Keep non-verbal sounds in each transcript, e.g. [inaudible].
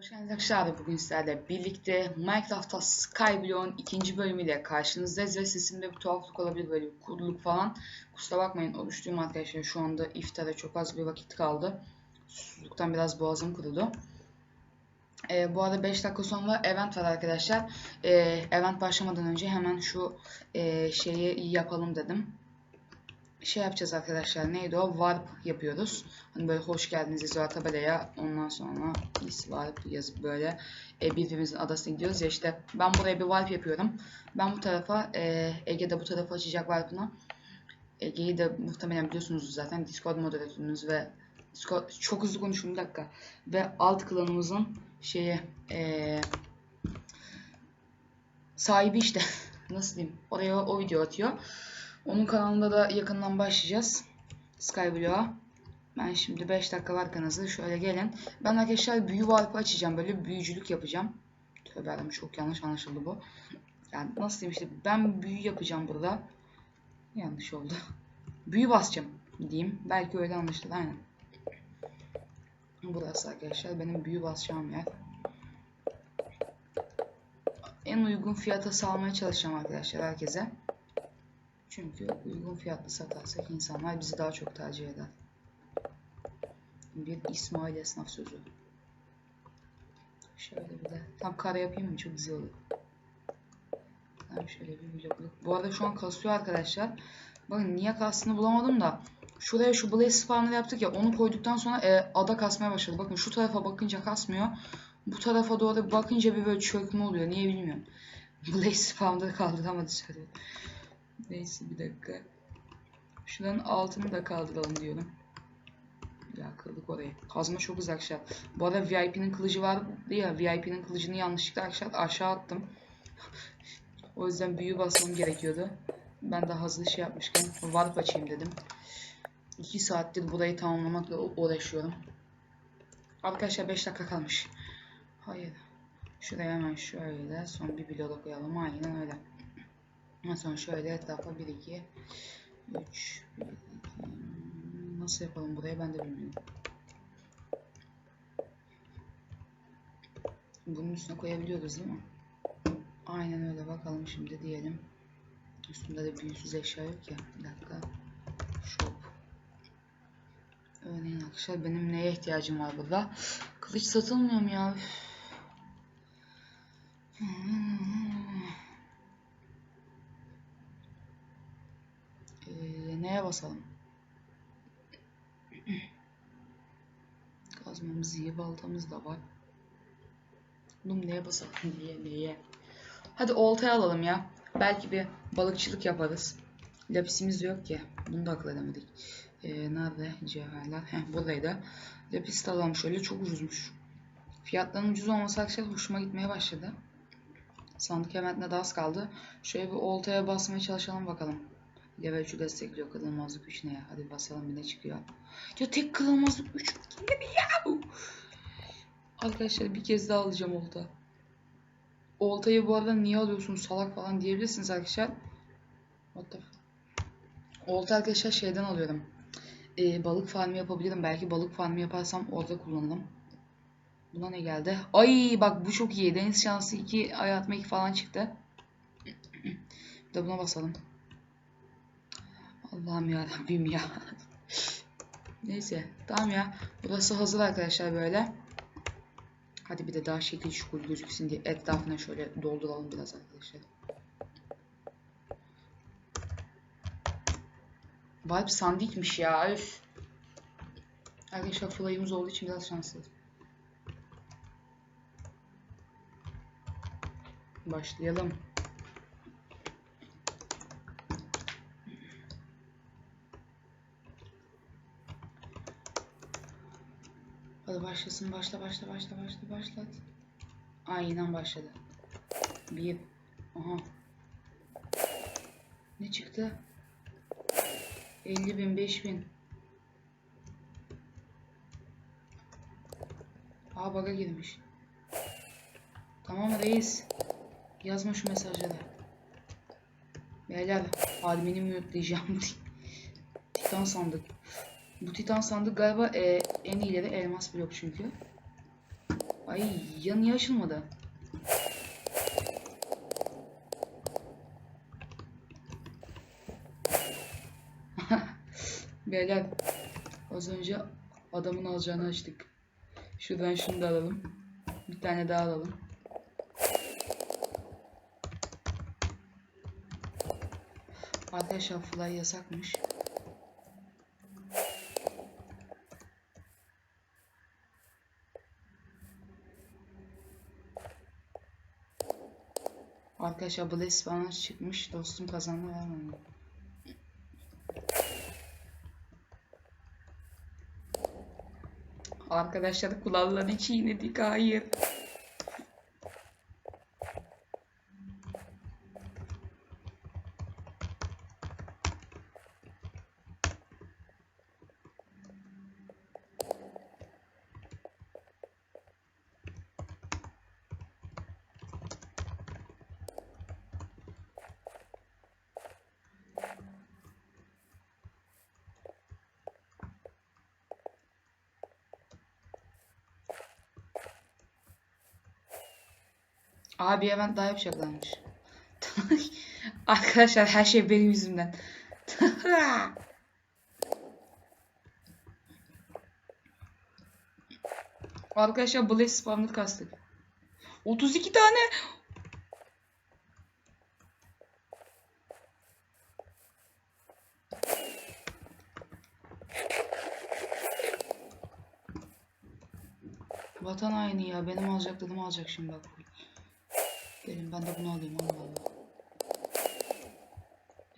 Hoş geldiniz arkadaşlar. Bugün sizlerle birlikte Minecraft'ta Skyblock'un ikinci bölümüyle karşınızdayız ve sesimde bir tuhaflık olabilir böyle bir kuruluk falan. Kusura bakmayın oluştuğum arkadaşlar şu anda iftara çok az bir vakit kaldı. Susuzluktan biraz boğazım kurudu. Ee, bu arada 5 dakika sonra event var arkadaşlar. Ee, event başlamadan önce hemen şu e, şeyi yapalım dedim şey yapacağız arkadaşlar. Neydi o? Warp yapıyoruz. Hani böyle hoş geldiniz yazıyor tabelaya. Ondan sonra is warp yazıp böyle e, birbirimizin adasına gidiyoruz ya işte. Ben buraya bir warp yapıyorum. Ben bu tarafa e, Ege de bu tarafa açacak warp'ını. Ege'yi de muhtemelen biliyorsunuz zaten Discord moderatörünüz ve Discord çok hızlı konuşuyorum bir dakika. Ve alt klanımızın şeyi e, sahibi işte. [laughs] Nasıl diyeyim? Oraya o video atıyor. Onun kanalında da yakından başlayacağız. Skyblock'a. Ben şimdi 5 dakika var kanası. Şöyle gelin. Ben arkadaşlar büyü varpı açacağım. Böyle büyücülük yapacağım. Tövbe adam çok yanlış anlaşıldı bu. Yani nasıl diyeyim işte ben büyü yapacağım burada. Yanlış oldu. [laughs] Büyü basacağım diyeyim. Belki öyle anlaşılır aynen. Burası arkadaşlar benim büyü basacağım yer. En uygun fiyata salmaya çalışacağım arkadaşlar herkese. Çünkü uygun fiyatlı satarsak insanlar bizi daha çok tercih eder. Bir İsmail esnaf sözü. Şöyle bir de tam kare yapayım mı? Çok güzel olur. Tamam şöyle bir blokluk. Bu arada şu an kasıyor arkadaşlar. Bakın niye kastını bulamadım da. Şuraya şu blaze spawner yaptık ya onu koyduktan sonra e, ada kasmaya başladı. Bakın şu tarafa bakınca kasmıyor. Bu tarafa doğru bakınca bir böyle çökme oluyor. Niye bilmiyorum. [laughs] Blaze spawner'ı kaldıramadı dışarı. Neyse bir dakika. Şuranın altını da kaldıralım diyorum. Ya kırdık orayı. Kazma çok uzak aşağı. Bu arada VIP'nin kılıcı vardı ya. VIP'nin kılıcını yanlışlıkla aşağı, aşağı attım. [laughs] o yüzden büyü basmam gerekiyordu. Ben de hazır şey yapmışken warp açayım dedim. 2 saattir burayı tamamlamakla uğraşıyorum. Arkadaşlar 5 dakika kalmış. Hayır. Şuraya hemen şöyle son bir blok koyalım. Aynen öyle. Sonra şöyle etrafa 1 2 3 1 2 nasıl yapalım burayı ben de bilmiyorum. Bunun üstüne koyabiliyoruz değil mi? Aynen öyle bakalım şimdi diyelim. Üstünde de büyüsüz eşya yok ya. Bir dakika. Shop. Örneğin arkadaşlar benim neye ihtiyacım var burada? Kılıç satılmıyor mu ya? Ee, neye basalım? Kazmamız iyi, baltamız da var. Oğlum neye basalım? Niye, neye? Hadi oltaya alalım ya. Belki bir balıkçılık yaparız. Lapisimiz yok ki. Bunu da akıl edemedik. Ee, nerede? Cevherler. Heh, buradaydı. Lapis de alalım şöyle. Çok ucuzmuş. Fiyatların ucuz olması arkadaşlar hoşuma gitmeye başladı. Sandık eventine de az kaldı. Şöyle bir oltaya basmaya çalışalım bakalım. Level 3'ü destekliyor. Kırılmazlık 3 ne ya? Hadi basalım bir ne çıkıyor. Ya tek kırılmazlık 3 ne mi ya? Arkadaşlar bir kez daha alacağım olta. Oltayı bu arada niye alıyorsun salak falan diyebilirsiniz arkadaşlar. What the Olta arkadaşlar şeyden alıyorum. Ee, balık farmı yapabilirim. Belki balık farmı yaparsam orada kullanırım. Buna ne geldi? Ay bak bu çok iyi. Deniz şansı 2 ay atma 2 falan çıktı. Bir de buna basalım. Allah'ım ya Rabbim ya. Neyse tamam ya. Burası hazır arkadaşlar böyle. Hadi bir de daha şekil şukul gözüksün diye etrafına şöyle dolduralım biraz arkadaşlar. Vibe sandikmiş ya üf. Arkadaşlar fly'ımız olduğu için biraz şanslıyız. Başlayalım. Hadi başlasın. Başla başla başla başla başlat. Aynen başladı. Bir. Aha. Ne çıktı? 50 bin 5 bin. Aa bug'a girmiş. Tamam reis. Yazma şu mesajları. Beyler admini mute'layacağım. [laughs] Titan sandık. Bu titan sandık galiba e, en iyileri elmas blok çünkü. Ay ya niye açılmadı? [laughs] Beyler az önce adamın alacağını açtık. Şuradan şunu da alalım. Bir tane daha alalım. Arkadaşlar fly yasakmış. Arkadaşlar Blaze falan çıkmış. Dostum kazandı vermedi. Arkadaşlar kulağları çiğnedik. Hayır. Abi event daha yapacaklarmış. [laughs] Arkadaşlar her şey benim yüzümden. [laughs] Arkadaşlar Blaze spawner kastık. 32 tane. Vatan haini ya. Benim alacaklarımı alacak şimdi bak. Gelin ben de bunu alayım Allah Allah.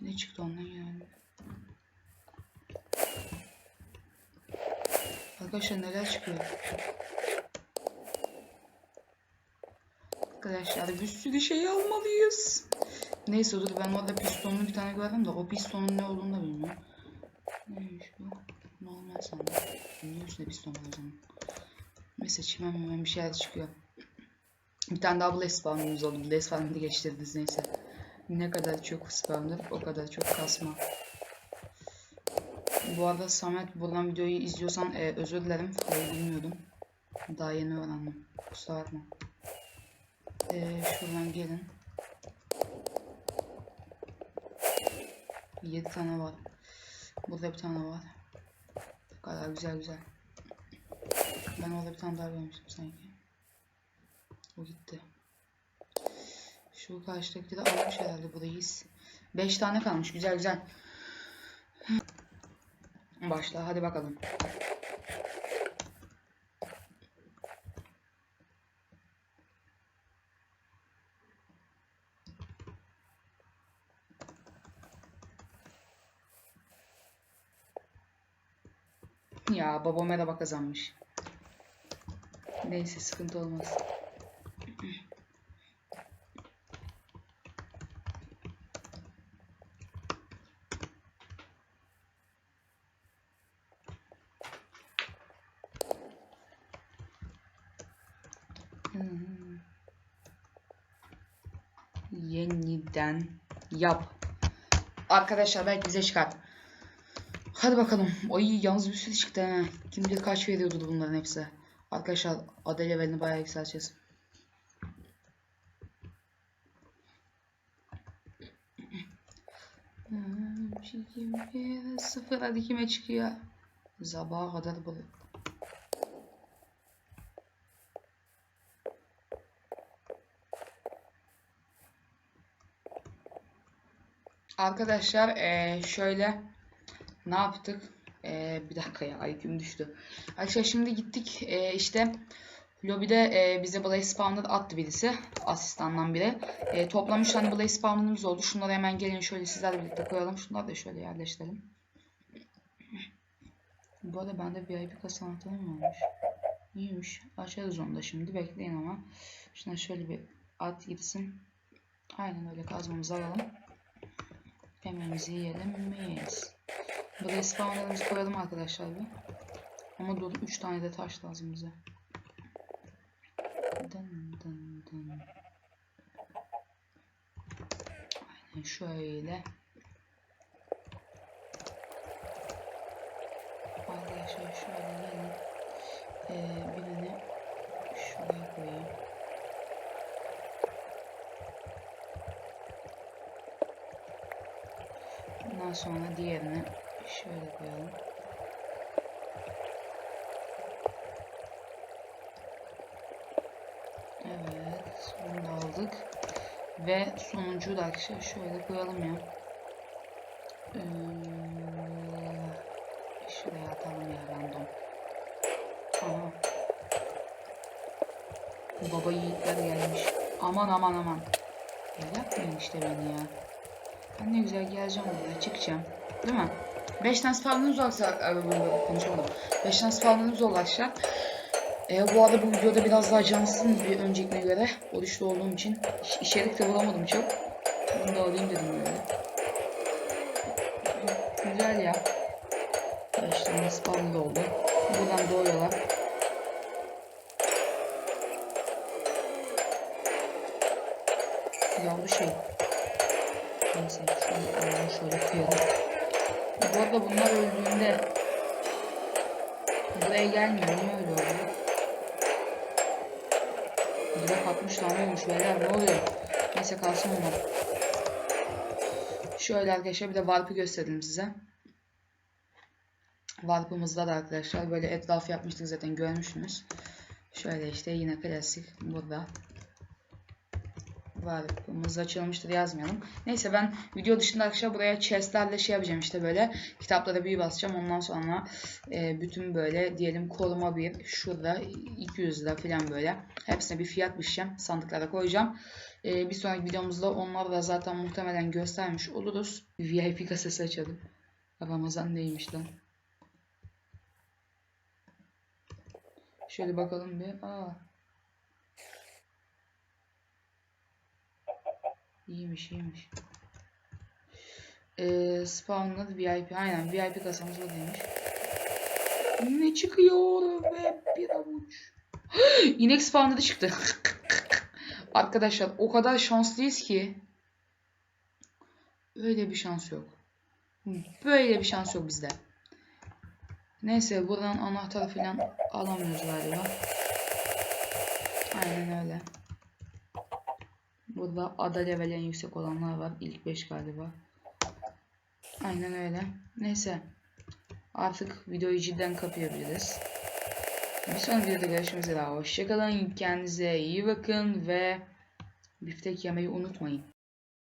Ne çıktı ondan yani? Arkadaşlar neler çıkıyor? Arkadaşlar bir sürü şey almalıyız. Neyse dur ben orada pistonlu bir tane gördüm de o pistonun ne olduğunu da bilmiyorum. Neymiş bu? Normal sandım. Niye üstüne piston var o zaman? Neyse çimen hemen bir şeyler çıkıyor. Bir tane daha Blaze spawnımız oldu. Blaze spawnını geçtirdiniz neyse. Ne kadar çok spawner o kadar çok kasma. Bu arada Samet buradan videoyu izliyorsan e, özür dilerim. Hayır bilmiyordum. Daha yeni öğrendim. Kusura bakma. E, şuradan gelin. 7 tane var. Burada bir tane var. Bu kadar güzel güzel. Ben orada bir tane daha görmüştüm sanki. O gitti. Şu karşıdaki de almış herhalde burayız. 5 tane kalmış. Güzel güzel. Başla hadi bakalım. Ya babam merhaba kazanmış. Neyse sıkıntı olmaz. Hmm. Yeniden yap. Arkadaşlar belki bize çıkar. Hadi bakalım. Ay yalnız bir sürü çıktı ha. Kim bilir kaç veriyordu bunların hepsi. Arkadaşlar ada levelini bayağı yükselteceğiz. Hmm, şey bir sıfır hadi kime çıkıyor? Sabaha kadar bu. Arkadaşlar eee, şöyle ne yaptık? Eee, bir dakika ya IQ'm düştü. Arkadaşlar şimdi gittik eee, işte lobide eee, bize Blaze Spawner attı birisi. Asistandan biri. Eee, toplam 3 tane Blaze Spawner'ımız oldu. Şunları hemen gelin şöyle sizlerle birlikte koyalım. Şunları da şöyle yerleştirelim. Bu arada bende VIP kasa anahtarı mı olmuş? İyiymiş. Açarız onu da şimdi. Bekleyin ama. Şuna şöyle bir at gitsin. Aynen öyle kazmamızı alalım. Yemeğimizi yiyelim miyiz? Buraya spawnlarımızı koyalım arkadaşlar bir. Ama dur 3 tane de taş lazım bize. Dın dın dın. Aynen şöyle. Arkadaşlar şöyle gelin. Ee, birini şuraya koyayım. Ondan sonra diğerini şöyle koyalım. Evet, bunu da aldık. Ve sonuncuyu da arkadaşlar şöyle koyalım ya. Ee, şuraya atalım ya random. Aha. Baba yiğitler gelmiş. Aman aman aman. Yapmayın işte beni ya. Ne güzel geleceğim buraya çıkacağım. Değil mi? 5 tane spawnımız olsa e, konuşamadım. 5 tane spawnımız olacak. E, bu arada bu videoda biraz daha cansız bir öncekine göre oruçlu olduğum için iş- içerik de bulamadım çok. Bunu da alayım dedim böyle. Güzel ya. 5 tane spawn da oldu. Buradan doğuyorlar. Arada bunlar öldüğünde buraya gelmiyor. Niye öyle oluyor? Direkt 60 tane olmuş beyler ne oluyor? Neyse kalsın bunlar. Şöyle arkadaşlar bir de Warp'ı gösterelim size. Warp'ımızda da arkadaşlar böyle etraf yapmıştık zaten görmüşsünüz. Şöyle işte yine klasik burada. Warp'ımız açılmıştır yazmayalım. Neyse ben video dışında arkadaşlar buraya chestlerle şey yapacağım işte böyle kitaplara bir basacağım. Ondan sonra e, bütün böyle diyelim koruma bir şurada 200 lira falan böyle. Hepsine bir fiyat biçeceğim. Sandıklara koyacağım. E, bir sonraki videomuzda onları da zaten muhtemelen göstermiş oluruz. VIP kasası açalım. Ramazan neymiş lan? Şöyle bakalım bir. Aa. İyiymiş iyiymiş. Ee, spawnladı VIP. Aynen VIP kasamız buradaymış. Ne çıkıyor ve bir avuç. [gasps] İnek spawnladı çıktı. [laughs] Arkadaşlar o kadar şanslıyız ki. Öyle bir şans yok. Böyle bir şans yok bizde. Neyse buradan anahtar falan alamıyoruz galiba. Aynen öyle. Burada ada level yüksek olanlar var. İlk 5 galiba. Aynen öyle. Neyse. Artık videoyu cidden kapayabiliriz. Bir sonraki videoda görüşmek üzere. Hoşçakalın. Kendinize iyi bakın ve biftek yemeyi unutmayın.